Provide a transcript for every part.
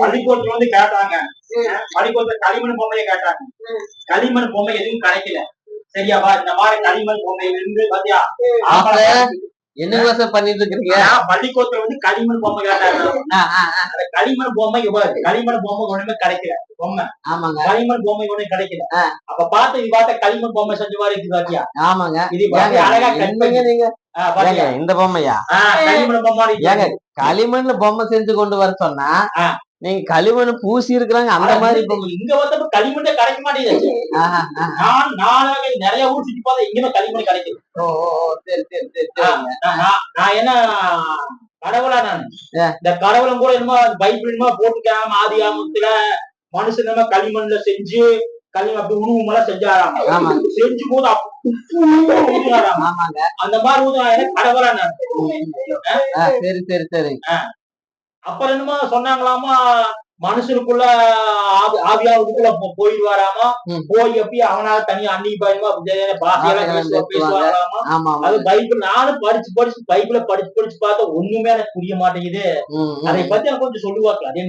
பள்ளிக்கூடத்துல வந்து கேட்டாங்க. பள்ளிக்கூடத்துல களிமண் பொம்மையை கேட்டாங்க. களிமண் பொம்மை எதுவும் கிடைக்கல. சரியாவா இந்த மாதிரி களிமண் பொம்மை இருந்து பாத்தியா? என்ன விவசாயம் பண்ணிட்டு இருக்கிறீங்க? நான் பள்ளிக்கூடத்துல வந்து களிமண் பொம்மை கேட்டாங்க. அந்த களிமண் பொம்மை எவ்வளவு? களிமண் பொம்மை ஒண்ணுமே கிடைக்கல. பொம்மை. ஆமாங்க. களிமண் பொம்மை ஒண்ணும் கிடைக்கல. அப்ப பார்த்து இது பார்த்த களிமண் பொம்மை செஞ்ச மாதிரி இருக்குது பாத்தியா? ஆமாங்க. இது அழகா என்னங்க நீங்க? இந்த பொம்மையா? களிமண் பொம்மை. ஏங்க களிமண்ல பொம்மை செஞ்சு கொண்டு வர சொன்னா ஆ. நீங்க களிமண் பூசி இருக்கிறாங்க அந்த மாதிரி இங்க வந்தப்ப களிமண்ணே கிடைக்க மாட்டேங்குது. நான் நானாக நிறைய ஊர் சுத்தி பார்த்தா இங்கேயுமே களிமண் கிடைக்குது ஓ சரி சரி சரி நான் என்ன கடவுளா நான். இந்த கடவுளும் கூட என்னமோ பைபிள் என்னமோ போட்டுக்காம ஆதி ஆமத்துல மனுஷன் களிமண்ல செஞ்சு களிமண் அப்படி உணவு எல்லாம் செஞ்சாராம். செஞ்சு போது அந்த மாதிரி கடவுளா நான்? சரி சரி சரி. அப்புறம் என்னமோ சொன்னாங்களாமா மனுஷனுக்குள்ள ஆவி ஆவியாவுக்குள்ள போயிடுவாராமா. போய் எப்படி அவனால தனியா அன்னி பயமா அது பைபிள் நானும் படிச்சு படிச்சு பைபிள படிச்சு படிச்சு பார்த்தா ஒண்ணுமே எனக்கு புரிய மாட்டேங்குது. அதை பத்தி எனக்கு கொஞ்சம் சொல்லுவாங்க அதே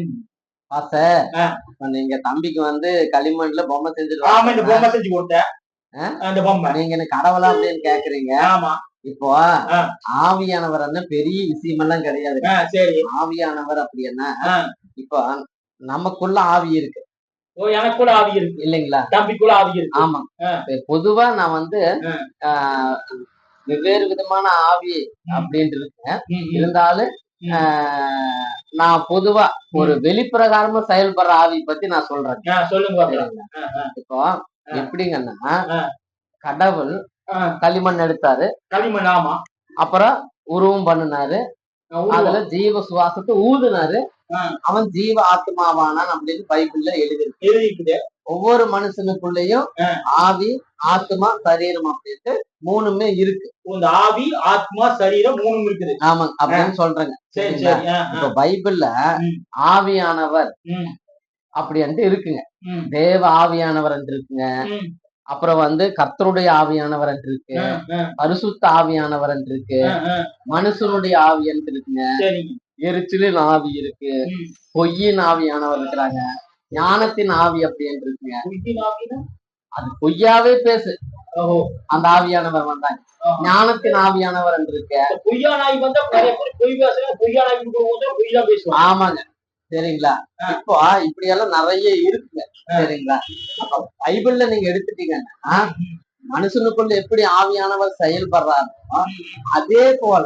நீங்க தம்பிக்கு வந்து களிமண்ல பொம்மை செஞ்சுட்டு ஆமா இந்த. பொம்மை செஞ்சு கொடுத்தேன்? அந்த பொம்மை. நீங்க கடவுளா அப்படின்னு கேக்குறீங்க. ஆமா. இப்போ. ஆவியானவர் என்ன பெரிய விஷயம் எல்லாம் கிடையாது ஆவியானவர் அப்படி என்ன. இப்போ நமக்குள்ள ஆவி இருக்கு. ஆவி இருக்கு. இல்லைங்களா? தம்பிக்குள்ள ஆவி இருக்கு. ஆமா. பொதுவா நான் வந்து வெவ்வேறு விதமான ஆவி அப்படின்ட்டு இருக்கு ம், ம். இருந்தாலும் நான் பொதுவா ஒரு வெளிப்பிரகாரமா செயல்படுற ஆவி பத்தி நான் சொல்றேன். சொல்லுங்க. இப்போ எப்படிங்கன்னா. கடவுள். களிமண் எடுத்தாரு. களிமண் ஆமா. அப்புறம் உருவம் பண்ணினாரு. அதுல ஜீவ சுவாசத்தை ஊதுனாரு. அவன் ஜீவ ஆத்மாவானான் அப்படின்னு பைபிள்ல எழுதிருக்கு ஒவ்வொரு மனுஷனுக்குள்ளேயும். ஆவி ஆத்மா சரீரம் அப்படின்ட்டு மூணுமே இருக்கு. இந்த ஆவி ஆத்மா சரீரம் மூணும் இருக்குது. ஆமாங்க அப்படின்னு சொல்றேங்க. இப்ப பைபிள்ல. ஆவியானவர் ம், அப்படின்ட்டு இருக்குங்க. தேவ ஆவியானவர் இருக்குங்க. அப்புறம் வந்து கர்த்தருடைய ஆவியானவர் இருக்கு. ஆ, ஆ, பரிசுத்த ஆவியானவர் இருக்கு. ஆ, ஆ. மனுஷனுடைய ஆவி இருக்குங்க. சரிங்க. எரிச்சலின் ஆவி இருக்கு. பொய்யின் ஆவியானவர் இருக்கிறாங்க. ஞானத்தின் ஆவி அப்படின்னு இருக்குங்க? அது பொய்யாவே பேசு. அந்த ஆவியானவர் வந்தாங்க. ஞானத்தின் ஆவியானவர் என்று இருக்கு. பொய்யா நாய் வந்தா பொய் பேசுறாங்க. பொய்யா நாய் ஆமாங்க. சரிங்களா. இப்போ இப்படி எல்லாம் நிறைய இருக்குங்க. சரிங்களா? அப்ப பைபிள்ல நீங்க எடுத்துட்டீங்கன்னா மனுஷனுக்குள்ள எப்படி ஆவியானவர் செயல்படுறாரோ அதே போல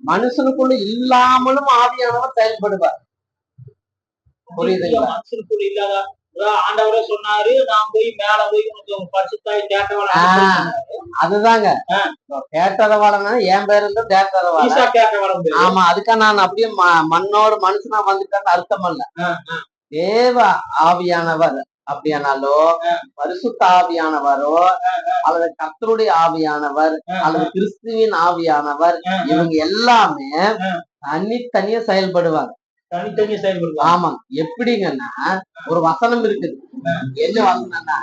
மனுஷனுக்குள்ள இல்லாமலும் ஆவியானவர் செயல்படுவார். புரியுதுங்களா? ஆண்டவரே சொன்னாரு நான் போய் மேல போய் உனக்கு பரிசுத்தாய் கேட்டவள. அதுதாங்க. கேட்டதவாளனா என் பேர் இருந்தா கேட்டவள ஆமா அதுக்காக நான் அப்படியே மண்ணோடு மனுஷனா வந்துட்டேன்னு அர்த்தம் அல்ல ஆ, தேவ ஆவியானவர் அப்படியானாலோ பரிசுத்த ஆவியானவரோ அல்லது கர்த்தருடைய ஆவியானவர் அல்லது கிறிஸ்துவின் ஆவியானவர் இவங்க எல்லாமே தனித்தனியா செயல்படுவாங்க. தனித்தனியா செயல்படுவாங்க. ஆமாங்க. எப்படிங்கன்னா ஒரு வசனம் இருக்குது. என்ன வசனம்னா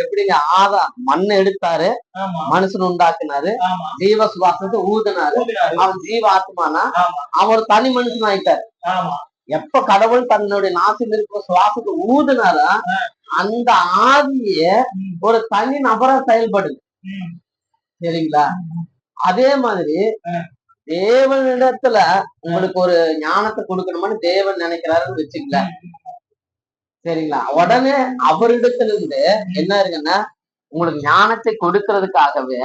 எப்படிங்க ஆதா மண்ணை எடுத்தாரு மனுஷன் உண்டாக்குனாரு ஜீவ சுவாசத்தை ஊதினாரு. அவன் ஜீவ ஆத்மானா அவன் ஒரு தனி மனுஷன் ஆயிட்டாரு. எப்ப கடவுள் தன்னுடைய நாசில் இருக்கிற சுவாசத்தை ஊதுனாரா அந்த ஆவிய. ஒரு தனி நபரா செயல்படுது. சரிங்களா? அதே மாதிரி. தேவனிடத்துல உங்களுக்கு ஒரு ஞானத்தை கொடுக்கணும்னு தேவன் நினைக்கிறாருன்னு வச்சுக்கல சரிங்களா உடனே அவரிடத்துல இருந்து என்ன இருக்குன்னா உங்களுக்கு ஞானத்தை கொடுக்கறதுக்காகவே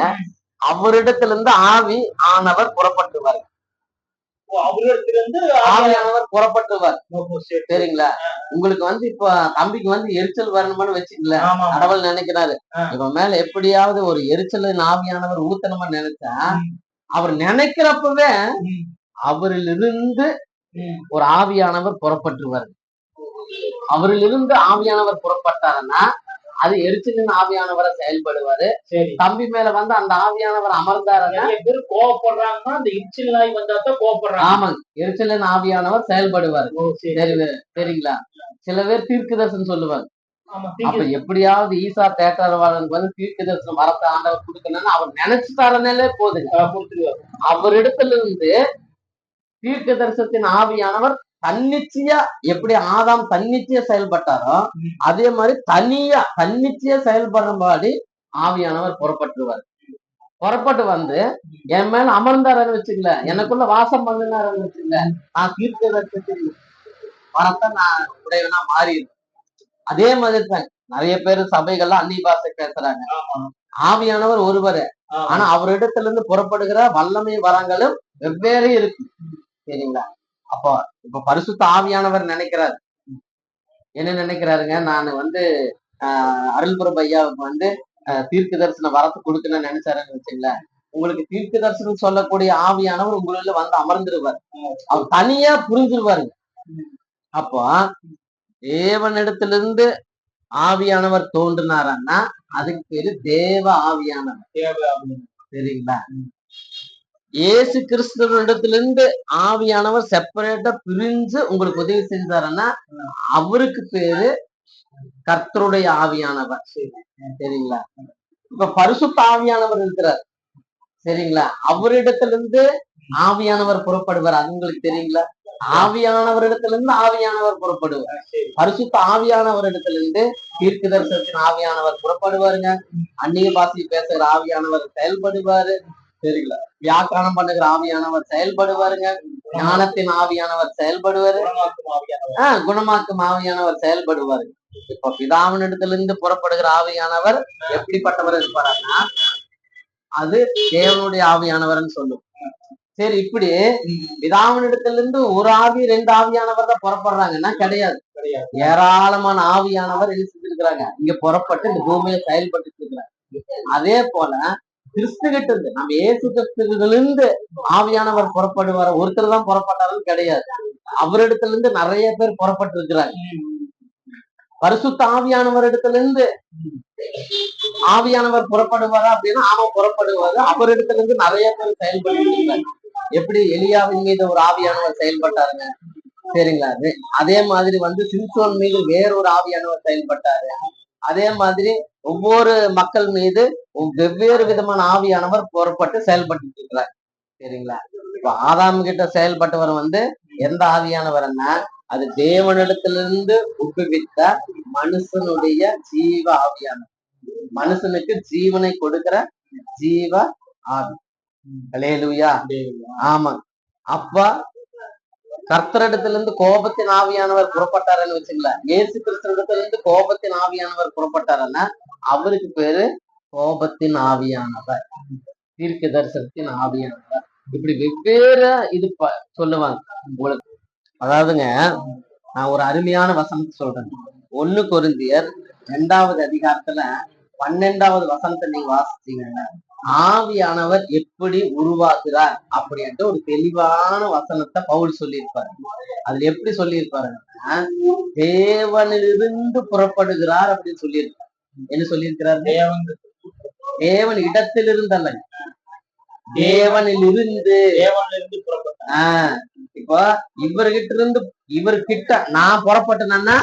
அவரிடத்துல இருந்து ஆவி ஆனவர் புறப்பட்டுவார் ஓ, அவரிடத்துல இருந்து ஆவியானவர் புறப்பட்டுவார். சரிங்களா உங்களுக்கு வந்து இப்ப தம்பிக்கு வந்து எரிச்சல் வரணும்னு வச்சுக்கல. கடவுள் நினைக்கிறாரு. இவன் மேல எப்படியாவது ஒரு எரிச்சல் ஆவியானவர் ஊத்தணும்னு நினைச்சா. அவர் நினைக்கிறப்பவே. அவரிலிருந்து. ஒரு ஆவியானவர் புறப்பட்டுருவார். அவரிலிருந்து ஆவியானவர் புறப்பட்டாருன்னா அது எரிச்சலின் ஆவியானவரை செயல்படுவாரு. தம்பி மேல வந்து அந்த ஆவியானவர் அமர்ந்தாருன்னா கோவப்படுறாங்கன்னா அந்த இச்சில் நாய் வந்தா தான் கோவப்படுறாங்க. ஆமாங்க எரிச்சலின் ஆவியானவர் செயல்படுவார். சரி. சரிங்களா சில பேர் தீர்க்கதர்சனம் சொல்லுவாங்க. அப்ப எப்படியாவது ஈசா தேட்டரவாளனுக்கு வந்து தீர்க்க தரிசனம் வரத்த ஆண்டவர் கொடுக்கணும்னு அவர் நினைச்சுட்டாருனாலே போதுங்க. அவரிடத்துல இருந்து தீர்க்க தரிசனத்தின் ஆவியானவர் தன்னிச்சையா எப்படி ஆதாம் தன்னிச்சையா செயல்பட்டாரோ அதே மாதிரி தனியா தன்னிச்சையா செயல்படுறபடி ஆவியானவர் புறப்பட்டுருவார். புறப்பட்டு வந்து என் மேல அமர்ந்தாருன்னு வச்சுக்கல எனக்குள்ள வாசம் பண்ணினாருன்னு வச்சுக்கல நான் தீர்க்க வரத்த நான் உடையவனா மாறிடுவேன். அதே மாதிரி தான் நிறைய பேர் சபைகள்ல அந்நிய பாஷை பேசுறாங்க. ஆவியானவர் ஒருவர். ஆனா அவரிடத்துல இருந்து புறப்படுகிற வல்லமை வரங்களும் வெவ்வேறு இருக்கு சரிங்களா? அப்போ இப்ப பரிசுத்த ஆவியானவர் நினைக்கிறாரு. என்ன நினைக்கிறாருங்க? நான் வந்து ஆஹ் அருள்புரம் ஐயாவுக்கு வந்து தீர்க்க தரிசன வரத்து கொடுக்கணும்னு நினைச்சாருன்னு வச்சுங்களேன். உங்களுக்கு தீர்க்க தரிசனம் சொல்லக்கூடிய ஆவியானவர் உங்களுள்ள வந்து அமர்ந்துருவார். அவர் தனியா புரிஞ்சிருவாருங்க. அப்போ தேவனிடத்திலிருந்து ஆவியானவர் தோன்றினாரன்னா அதுக்கு பேரு தேவ ஆவியானவர். சரிங்களா? இயேசு கிறிஸ்துவனிடத்திலிருந்து ஆவியானவர் செப்பரேட்டா பிரிஞ்சு உங்களுக்கு உதவி செஞ்சாருன்னா அவருக்கு பேரு கர்த்தருடைய ஆவியானவர். சரிங்களா? இப்ப பரிசுத்த ஆவியானவர் இருக்கிறார். சரிங்களா? அவரிடத்திலிருந்து ஆவியானவர் புறப்படுவார். அது உங்களுக்கு தெரியுங்களா? ஆவியானவரிடத்திலிருந்து ஆவியானவர் புறப்படுவார். பரிசுத்த ஆவியானவரிடத்திலிருந்து தீர்க்க தரிசனத்தின் ஆவியானவர் புறப்படுவாருங்க. அந்நிய பாசி பேசுகிற ஆவியானவர் செயல்படுவாரு. சரிங்களா வியாக்கியானம் பண்ணுகிற ஆவியானவர் செயல்படுவாருங்க. ஞானத்தின் ஆவியானவர் செயல்படுவாரு. ஆஹ் குணமாக்கும் ஆவியானவர் செயல்படுவாரு. இப்ப பிதாவினிடத்திலிருந்து புறப்படுகிற ஆவியானவர் எப்படிப்பட்டவர் இருப்பாருன்னா அது தேவனுடைய ஆவியானவர்னு சொல்லும். சரி இப்படி பிதாவினிடத்திலிருந்து ஒரு ஆவி ரெண்டு ஆவியானவர் தான் புறப்படுறாங்கன்னா கிடையாது. கிடையாது. ஏராளமான ஆவியானவர் என்ன செஞ்சிருக்கிறாங்க? இங்க புறப்பட்டு இந்த பூமியில செயல்பட்டு இருக்கிறாங்க. அதே போல கிறிஸ்துகிட்ட இருந்து நம்ம இயேசு கிறிஸ்துவிலிருந்து ஆவியானவர் புறப்படுவார். ஒருத்தர் தான் புறப்பட்டாருன்னு கிடையாது. அவரிடத்துல இருந்து நிறைய பேர் புறப்பட்டு இருக்கிறாங்க பரிசுத்த ஆவியானவர் இடத்துல இருந்து ஆவியானவர் புறப்படுவாரா அப்படின்னா ஆமா புறப்படுவாரு. அவரிடத்துல இருந்து நிறைய பேர் செயல்பட்டு இருக்கிறாங்க. எப்படி எலியாவின் மீது ஒரு ஆவியானவர் செயல்பட்டாருங்க? சரிங்களா? அது அதே மாதிரி வந்து சிம்சோன் மீது வேறொரு ஆவியானவர் செயல்பட்டாரு. அதே மாதிரி ஒவ்வொரு மக்கள் மீது வெவ்வேறு விதமான ஆவியானவர் புறப்பட்டு செயல்பட்டு இருக்கிறார் சரிங்களா? இப்ப ஆதாம் கிட்ட செயல்பட்டவர் வந்து எந்த ஆவியானவர்னா அது தேவனிடத்திலிருந்து உப்புவித்த மனுஷனுடைய ஜீவ ஆவியானவர். மனுஷனுக்கு ஜீவனை கொடுக்கிற ஜீவ ஆவி. அலேலுயா ஆமா. அப்ப கர்த்தரிடத்துல இருந்து கோபத்தின் ஆவியானவர் புறப்பட்டாருன்னு வச்சுங்களேன். இயேசு கிறிஸ்துவிடத்துல இருந்து கோபத்தின் ஆவியானவர் புறப்பட்டாருன்னா அவருக்கு பேரு கோபத்தின் ஆவியானவர். தீர்க்க தரிசனத்தின் ஆவியானவர். இப்படி வெவ்வேறு இது சொல்லுவாங்க. உங்களுக்கு. அதாவதுங்க நான் ஒரு அருமையான வசனத்தை சொல்றேன். ஒண்ணு கொரிந்தியர் ரெண்டாவது அதிகாரத்துல பன்னெண்டாவது வசனத்தை நீங்க வாசிச்சீங்கன்னா ஆவியானவர் எப்படி உருவாக்குறார் அப்படின்ட்டு ஒரு தெளிவான வசனத்தை பவுல் சொல்லியிருப்பாரு. அதுல எப்படி சொல்லியிருப்பாருன்னா தேவனிலிருந்து புறப்படுகிறார் அப்படின்னு சொல்லியிருப்பார். என்ன சொல்லியிருக்கிறார்? தேவன் இடத்திலிருந்து அல்ல தேவனிலிருந்து. தேவனிலிருந்து புறப்பட்ட ஆஹ் இப்போ இவர்கிட்ட இருந்து இவர்கிட்ட நான் புறப்பட்டேன்னா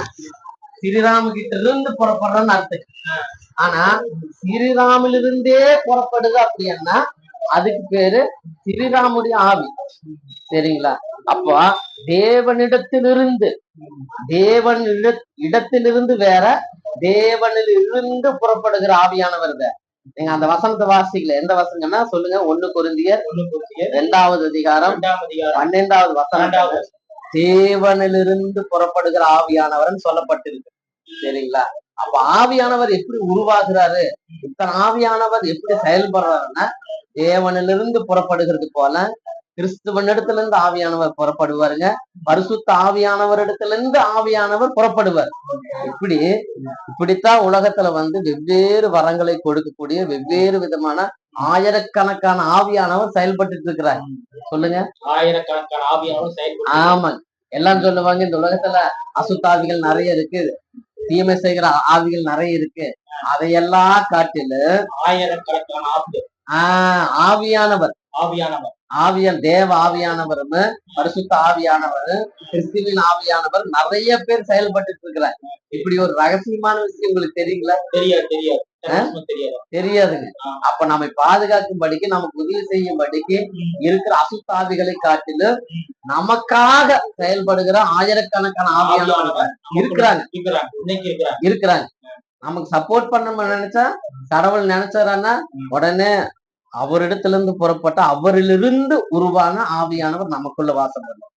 ஸ்ரீராம கிட்ட இருந்து புறப்படுறேன்னு அர்த்தம். ஆனா ஸ்ரீராமிலிருந்தே புறப்படுது அப்படின்னா அதுக்கு பேரு ஸ்ரீராமுடைய ஆவி. சரிங்களா? அப்போ தேவனிடத்திலிருந்து தேவன் இட- இடத்திலிருந்து வேற தேவனில் இருந்து புறப்படுகிற ஆவியானவர் வேற. நீங்க அந்த வசனத்தை வாசிக்கல. எந்த வசனம்னா சொல்லுங்க ஒண்ணு கொரிந்தியர் இரண்டாவது அதிகாரம் பன்னெண்டாவது வசனம். தேவனிலிருந்து புறப்படுகிற ஆவியானவர்னு சொல்லப்பட்டிருக்கு. சரிங்களா? அப்ப ஆவியானவர் எப்படி உருவாகுறாரு? இத்தனை ஆவியானவர் எப்படி செயல்படுறாருன்னா தேவனிலிருந்து புறப்படுகிறது போல கிறிஸ்துவனிடத்துல இருந்து ஆவியானவர் புறப்படுவாருங்க. பரிசுத்த ஆவியானவரிடத்துல இருந்து ஆவியானவர் புறப்படுவார். இப்படி இப்படித்தான் உலகத்துல வந்து வெவ்வேறு வரங்களை கொடுக்கக்கூடிய வெவ்வேறு விதமான ஆயிரக்கணக்கான ஆவியானவர் செயல்பட்டு இருக்கிறார். சொல்லுங்க. ஆயிரக்கணக்கான ஆவியானவர் ஆமாங்க. எல்லாம் சொல்லுவாங்க இந்த உலகத்துல அசுத்தாவிகள் நிறைய இருக்கு தீமை செய்கிற ஆவிகள் நிறைய இருக்கு. அதையெல்லாம் காட்டில ஆயிரக்கணக்கான ஆவியானவர். ஆவியானவர். ஆவியன் தேவ ஆவியானவர்னு பரிசுத்த ஆவியானவர் கிறிஸ்துவின் ஆவியானவர் நிறைய பேர் செயல்பட்டு இருக்கிறார் இப்படி ஒரு ரகசியமான விஷயம் உங்களுக்கு தெரியுங்களா? தெரியாது தெரியாது. தெரியாதுங்க. அப்ப நம்மை பாதுகாக்கும்படிக்கு நமக்கு உதவி செய்யும்படிக்கு இருக்கிற அசுத்தாவிகளை காட்டிலும் நமக்காக செயல்படுகிற ஆயிரக்கணக்கான ஆவியானவர்கள் இருக்கிறாங்க. இருக்கிறாங்க. இன்னைக்கு இருக்கிறாங்க. இருக்கிறாங்க. நமக்கு சப்போர்ட் பண்ண நினைச்சா கடவுள் நினைச்சாரான்னா உடனே அவரிடத்திலிருந்து புறப்பட்ட அவரிலிருந்து உருவான ஆவியானவர் நமக்குள்ள வாசம் பண்ணும்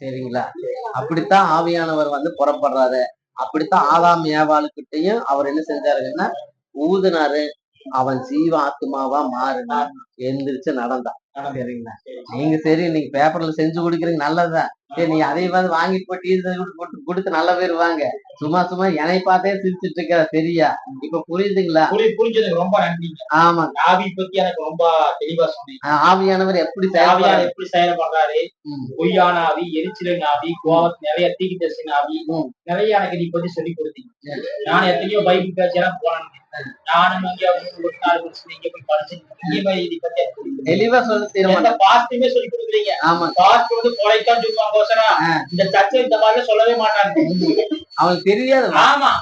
சரிங்களா? அப்படித்தான் ஆவியானவர் வந்து புறப்படுறாரு. அப்படித்தான் ஆதாம் ஏவாளுக்கிட்டையும் அவர் என்ன செஞ்சாருங்கன்னா ஊதுனாரு. அவன் ஜீவ ஆத்மாவா மாறினார் எந்திரிச்சு நடந்தான். சரிங்களா? நீங்க சரி நீங்க பேப்பர்ல செஞ்சு கொடுக்குறீங்க நல்லதுதான். சரி நீங்க அதையும் வந்து வாங்கிட்டு போய் டீ கொடுத்து நல்ல பேர் வாங்க. சும்மா சும்மா என்னை பார்த்தே சிரிச்சிட்டு இருக்கிற சரியா இப்ப புரியுதுங்களா? புரி புரிஞ்சதுக்கு ரொம்ப நன்றிங்க ஆமா. ஆவி பத்தி எனக்கு ரொம்ப தெளிவா சொன்னீங்க. ஆவியானவர் எப்படி செயல்படுறாரு? எப்படி செயல்படுறாரு? ம். பொய்யான ஆவி எரிச்சலின் ஆவி கோவத்து நிறைய தீக்கு தரிசன ஆவி. நிறைய எனக்கு நீ பத்தி சொல்லி கொடுத்தீங்க. நான் எத்தனையோ பைபிள் பேச்செல்லாம் போனேன். இங்க வருஷம் இங்க போய் படிச்சு. தெளிவா சொல்ல பாஸ்டுமே சொல்லி கொடுக்குறீங்க. ஆமா. பாஸ்ட் வந்து கொலைத்தான் சொல்லுவாங்க கோசரா. இந்த சர்ச்சை இந்த மாதிரி சொல்லவே மாட்டாங்க. அவனுக்கு தெரியாது. ஆமா.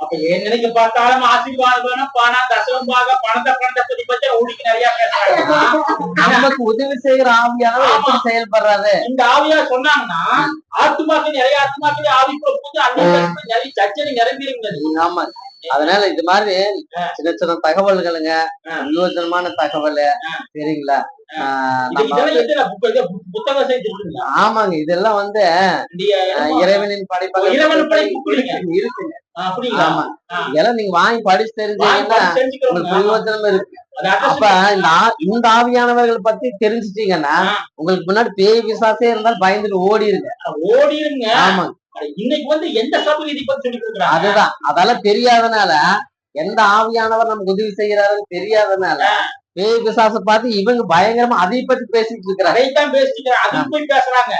அப்ப என் நினைக்க பார்த்தாலும் ஆசீர்வாதம் வேணும் பணம் தசவமாக பணத்தை பணத்தை பத்தி பத்தி ஊழிக்கு நிறைய நமக்கு உதவி செய்கிற ஆவியானவர் செயல்படுறாரு? இந்த ஆவியா சொன்னாங்கன்னா ஆத்துமாக்கு நிறைய ஆத்துமாக்கு ஆவி அன்னைக்கு நிறைய சர்ச்சை நிரம்பிருங்க ஆமா. அதனால இது மாதிரி சின்ன சின்ன தகவல்களுங்க. பிரயோஜனமான தகவல் சரிங்களா? ஆமாங்க இதெல்லாம் வந்து இறைவனின் படைப்பாக. இருக்குங்க ஆமா. இதெல்லாம் நீங்க வாங்கி படிச்சு தெரிஞ்சீங்கன்னா. உங்களுக்கு பிரயோஜனம் இருக்கு. அப்ப இந்த இந்த ஆவியானவர்கள் பத்தி தெரிஞ்சுட்டீங்கன்னா. உங்களுக்கு முன்னாடி பேய் விசாசே இருந்தாலும் பயந்துட்டு ஓடிருங்க. ஓடிருங்க. ஆமா அட, இன்னைக்கு வந்து எந்த சபை இதை பத்தி சொல்லி கொடுக்குறாங்க அதுதான். அதெல்லாம் தெரியாதனால எந்த ஆவியானவர் நமக்கு உதவி செய்யறாருன்னு தெரியாதனால பேய் பிசாச பார்த்து இவங்க பயங்கரமா அதை பத்தி பேசிட்டு இருக்கிறாங்க. அதைத்தான் பேசிட்டு அதுக்கு போய் பேசுறாங்க.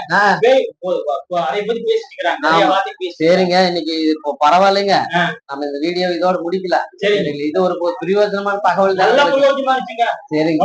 அதை பத்தி பேசிட்டு சரிங்க. இன்னைக்கு இப்போ பரவாயில்லைங்க. நம்ம இந்த வீடியோ இதோட முடிக்கல. இது ஒரு பிரயோஜனமான தகவல் சரிங்க.